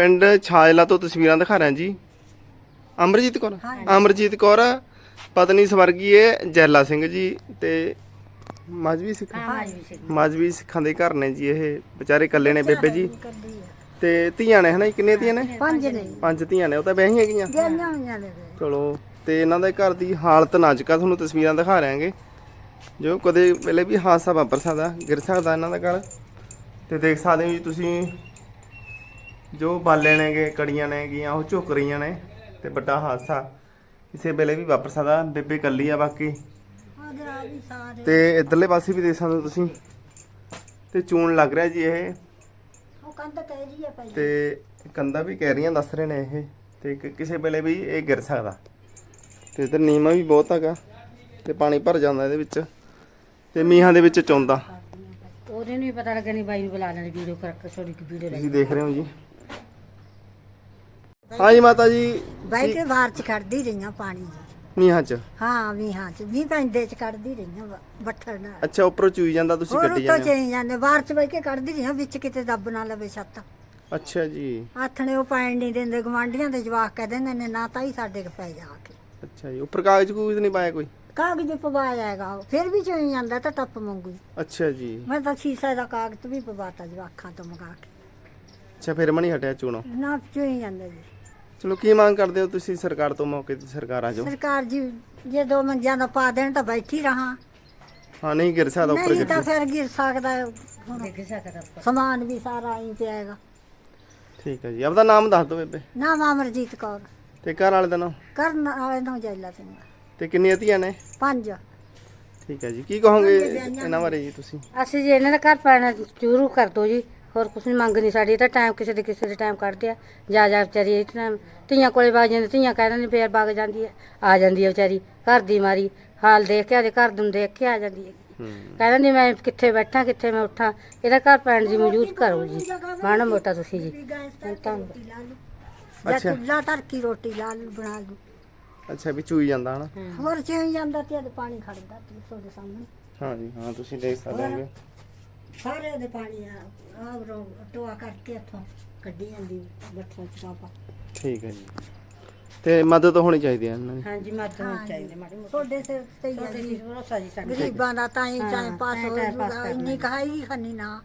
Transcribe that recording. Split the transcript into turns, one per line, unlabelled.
ਪਿੰਡ ਛਾਜਲਾ ਤੋਂ ਤਸਵੀਰਾਂ ਦਿਖਾ ਰਿਹਾ ਜੀ। ਅਮਰਜੀਤ ਕੌਰ। ਅਮਰਜੀਤ ਕੌਰ ਪਤਨੀ ਸਵਰਗੀਏ ਜੈਲਾ ਸਿੰਘ ਜੀ ਤੇ ਮਜਵੀ ਸਿੱਖ ਮਜਵੀ ਸਿੱਖਾਂ। ਦੇ ਘਰ ਨੇ ਜੀ ਇਹ ਵਿਚਾਰੇ ਇਕੱਲੇ ਨੇ ਬੇਬੇ ਜੀ। ਤੇ ਧੀਆਂ ਨੇ ਹਨਾ ਜੀ? ਕਿੰਨੀਆਂ ਧੀਆਂ ਨੇ?
ਪੰਜ ਨੇ।
ਪੰਜ ਧੀਆਂ ਨੇ ਉਹ ਤਾਂ ਵਿਆਹੀਆਂ ਗਈਆਂ।
ਹੋਈਆਂ ਨੇ
ਚਲੋ ਤੇ ਇਹਨਾਂ ਦੇ ਘਰ ਦੀ ਹਾਲਤ ਨਾਜ਼ੁਕ ਤੁਹਾਨੂੰ ਤਸਵੀਰਾਂ ਦਿਖਾ ਰਿਆਂਗੇ ਜੋ ਕਦੇ ਵੇਲੇ ਵੀ ਹਾਦਸਾ ਵਾਪਰ ਸਕਦਾ ਗਿਰ ਸਕਦਾ ਇਹਨਾਂ ਦਾ ਘਰ। ਤੇ ਦੇਖ ਸਕਦੇ ਹੋ ਜੀ ਤੁਸੀਂ ਜੋ ਬਾਲੇ ਨੇਗੇ ਕੜੀਆਂ ਨੇਗੀਆਂ ਉਹ ਝੁਕ ਰਹੀਆਂ ਨੇ ਤੇ ਵੱਡਾ ਹਾਦਸਾ। ਕਿਸੇ ਵੇਲੇ ਵੀ ਵਾਪਰ ਸਕਦਾ ਬੇਬੇ ਕੱਲੀ ਆ ਬਾਕੀ।
ਸਾਰੇ
ਤੇ ਇਧਰਲੇ ਪਾਸੇ ਵੀ ਦੇਖ ਸਕਦੇ ਹੋ ਤੁਸੀਂ। ਤੇ ਚੂਨ ਲੱਗ ਰਿਹਾ ਜੀ ਇਹ।
ਉਹ ਕੰਧ ਕਹਿ ਜੀ ਆ ਪਈ
ਤੇ ਕੰਦਾ ਵੀ ਕਹਿ ਰਹੀਆਂ ਦੱਸ ਰਹੇ ਨੇ ਇਹ। ਤੇ ਕਿਸੇ ਵੇਲੇ ਵੀ ਇਹ ਗਿਰ ਸਕਦਾ। ਤੇ ਇਧਰ ਨੀਮਾ ਵੀ ਬਹੁਤ ਹੈਗਾ। ਤੇ ਪਾਣੀ ਭਰ ਜਾਂਦਾ ਇਹਦੇ ਵਿੱਚ। ਤੇ ਮੀਂਹਾਂ ਦੇ ਵਿੱਚ ਚੌਂਦਾ।
ਉਹਦੇ ਨੂੰ ਵੀ ਪਤਾ ਲੱਗਾ ਨਹੀਂ ਬਾਈ ਨੂੰ ਬੁਲਾ ਲੈਣ ਵੀਡੀਓ ਕਰਕੇ ਛੋੜੀ ਕਿ ਵੀਡੀਓ
ਤੁਸੀਂ ਦੇਖ ਰਹੇ ਹੋ ਜੀ। ਹਾਂਜੀ ਮਾਤਾ ਜੀ
ਬਾਈ ਕੇ ਬਾਹਰ ਚ ਕੱਢਦੀ ਰਹੀਆਂ ਪਾਣੀ ਜੀ।
ਮੀਂਹਾਂ 'ਚ?
ਹਾਂ ਵੀ ਹਾਂ ਚ। ਵੀ ਪੈਂਦੇ ਚ ਕੱਢਦੀ ਰਹੀਆਂ ਬ- ਬੱਠਲ ਨਾਲ।
ਅੱਛਾ ਉੱਪਰੋਂ ਚੂਈ ਜਾਂਦਾ ਤੁਸੀਂ
ਹੋਰ
ਕੱਢੀ
ਉੱਤੋਂ
ਜਾਂਦੇ ਹੋ।
ਚੇ ਜਾਂਦੇ ਬਾਹਰ ਚ ਬੈ ਕੇ ਕੱਢਦੀ ਰਹੀਆਂ ਵਿੱਚ ਕਿਤੇ ਦੱਬ ਨਾ ਲਵੇ ਛੱਤ।
ਅੱਛਾ ਜੀ।
ਆਥਣੇ ਉਹ ਪੈਣ ਨਹੀਂ ਦਿੰਦੇ ਗਵਾਂਢੀਆਂ ਦੇ ਜਵਾਕ ਕਹਿ ਦਿੰਦੇ ਨੇ ਨਾ ਤਾਂ ਹੀ ਸਾਡੇ ਕੋ ਪੈ ਜਾ ਕੇ।
ਅੱਛਾ ਜੀ ਉੱਪਰ ਕਾਗਜ਼ ਕੂਗਜ਼ ਨਹੀਂ ਪਾਇਆ ਕੋਈ?
ਕਾਗਜ਼ ਪਵਾਇਆ ਹੈਗਾ ਉਹ, ਫਿਰ ਵੀ ਚੋਈ ਜਾਂਦਾ ਤਾਂ ਟੱਪ ਮੰਗੂ
ਅੱਛਾ ਜੀ।
ਮੈਂ ਤਾਂ ਸ਼ੀਸ਼ੇ ਦਾ ਕਾਗਜ਼ ਵੀ ਪਵਾਤਾ ਜਵਾਕਾਂ ਤੋਂ ਮੰਗਾ ਕੇ।
ਅੱਛਾ ਫਿਰ ਮਣੀ ਹਟਿਆ ਚੂਣੋ
ਨਾ ਚੋਈ ਜਾਂਦਾ ਜੀ।
ਚਲੋ ਕੀ ਮੰਗ ਕਰਦੇ ਹੋ ਤੁਸੀਂ ਸਰਕਾਰ ਤੋਂ ਮੌਕੇ ਤੇ ਸਰਕਾਰ ਆ ਜਾਓ?
ਸਰਕਾਰ ਜੀ ਜੇ ਦੋ ਮੰਜਿਆਂ ਦਾ ਪਾ ਦੇਣ ਤਾਂ ਬੈਠੀ ਰਹਾ।
ਹਾਂ ਨਹੀਂ ਗਿਰ ਸਕਦਾ ਉੱਪਰ
ਨਹੀਂ ਤਾਂ ਫਿਰ ਗਿਰ ਸਕਦਾ। ਹੈ। ਹੁਣ
ਦੇਖ ਸਕਦਾ
ਸਮਾਨ ਵੀ ਸਾਰਾ ਹੀ ਪਿਆਗਾ
ਠੀਕ ਹੈ ਜੀ ਆਪਦਾ ਨਾਮ ਦੱਸ ਦਿਓ ਬੇਬੇ।
ਨਾਮ ਅਮਰਜੀਤ ਕੌਰ।
ਤੇ ਘਰ ਵਾਲੇ ਦਾ ਨਾਮ?
ਕਰਨ ਵਾਲੇ ਨੂੰ ਜੈਲਾ ਸਿੰਘ
ਤੇ ਕਿੰਨੀਆਂ ਧੀਆਂ ਨੇ?
ਪੰਜ।
ਠੀਕ ਹੈ ਜੀ ਕੀ ਕਹੋਗੇ ਇਹਨਾਂ ਬਾਰੇ ਜੀ ਤੁਸੀਂ?
ਅਸੀਂ ਜੀ ਇਹਨਾਂ ਦਾ ਘਰ ਪੈਣਾ ਸ਼ੁਰੂ ਕਰ ਦੋ ਜੀ। ਹੋਰ ਕੁਛ ਨਹੀਂ ਮੰਗ ਨਹੀਂ ਸਾਡੀ ਤਾਂ ਟਾਈਮ ਕਿਸੇ ਦੇ ਕਿਸੇ ਦੇ ਟਾਈਮ ਕੱਢਦੇ ਆ। ਜਾ ਜਾ ਵਿਚਾਰੀ ਇਹ ਟਾਈਮ ਧੀਆਂ ਕੋਲੇ ਵਗ ਜਾਂਦੀ ਧੀਆਂ ਕਹਿ ਦਿੰਦੀ ਫੇਰ ਵਗ ਜਾਂਦੀ ਹੈ। ਆ ਜਾਂਦੀ ਹੈ ਵਿਚਾਰੀ ਘਰ ਦੀ ਮਾਰੀ ਹਾਲ ਦੇਖ ਕੇ ਆਦੇ ਘਰ ਨੂੰ ਦੇਖ ਕੇ ਆ ਜਾਂਦੀ ਹੈ। ਕਹਿ ਦਿੰਦੀ ਮੈਂ ਕਿੱਥੇ ਬੈਠਾ ਕਿੱਥੇ ਮੈਂ ਉੱਠਾਂ ਇਹਦਾ ਘਰ ਪੈਣ ਦੀ ਮੌਜੂਦ ਕਰੋ ਜੀ। ਮਾਣਾ ਮੋਟਾ ਤੁਸੀਂ ਜੀ। ਧੰਨਵਾਦ
ਜਾਂ
ਅੱਛਾ।
ਚੁੱਲਾ ਧਰ ਕੇ ਰੋਟੀ ਲਾ ਲੂ ਬਣਾ ਲੂ
ਅੱਛਾ ਵੀ ਚੂਈ ਜਾਂਦਾ ਹਨਾ?
ਹੋਰ ਚੋਈ ਜਾਂਦਾ ਤੇ ਇਹਦੇ ਪਾਣੀ ਖੜਦਾ ਤੇ ਤੁਹਾਡੇ ਸਾਹਮਣੇ।
ਹਾਂ ਜੀ ਹਾਂ ਤੁਸੀਂ ਦੇਖ ਸਕਦੇ ਹੋਗੇ।
ਸਾਰੇ ਦੇ ਪਾਣੀ ਆ ਆਹ ਰੋ ਟੋਆ ਕਰਕੇ ਇੱਥੋਂ ਕੱਢੀ ਜਾਂਦੀ ਬੱਠਾ ਚ ਪਾਪਾ
ਠੀਕ ਹੈ ਜੀ। ਤੇ ਮਦਦ ਹੋਣੀ ਚਾਹੀਦੀ ਹੈ ਇਹਨਾਂ ਦੀ?
ਹਾਂਜੀ ਮਦਦ ਹੋਣੀ ਚਾਹੀਦੀ ਮਾੜੀ ਮੋਟੀ
ਤੁਹਾਡੇ ਸਿਰ ਤੇ ਹੀ ਆ ਜੀ।
ਭਰੋਸਾ ਜੀ ਸਾਡਾ।
ਗਰੀਬਾਂ ਦਾ ਤਾਂ ਹੀ
ਹਾਂ,
ਟਾਈਮ ਪਾਸ ਹੋ ਜਾਊਗਾ। ਇੰਨੀ ਕਹਾਈ ਖੰਨੀ ਨਾ।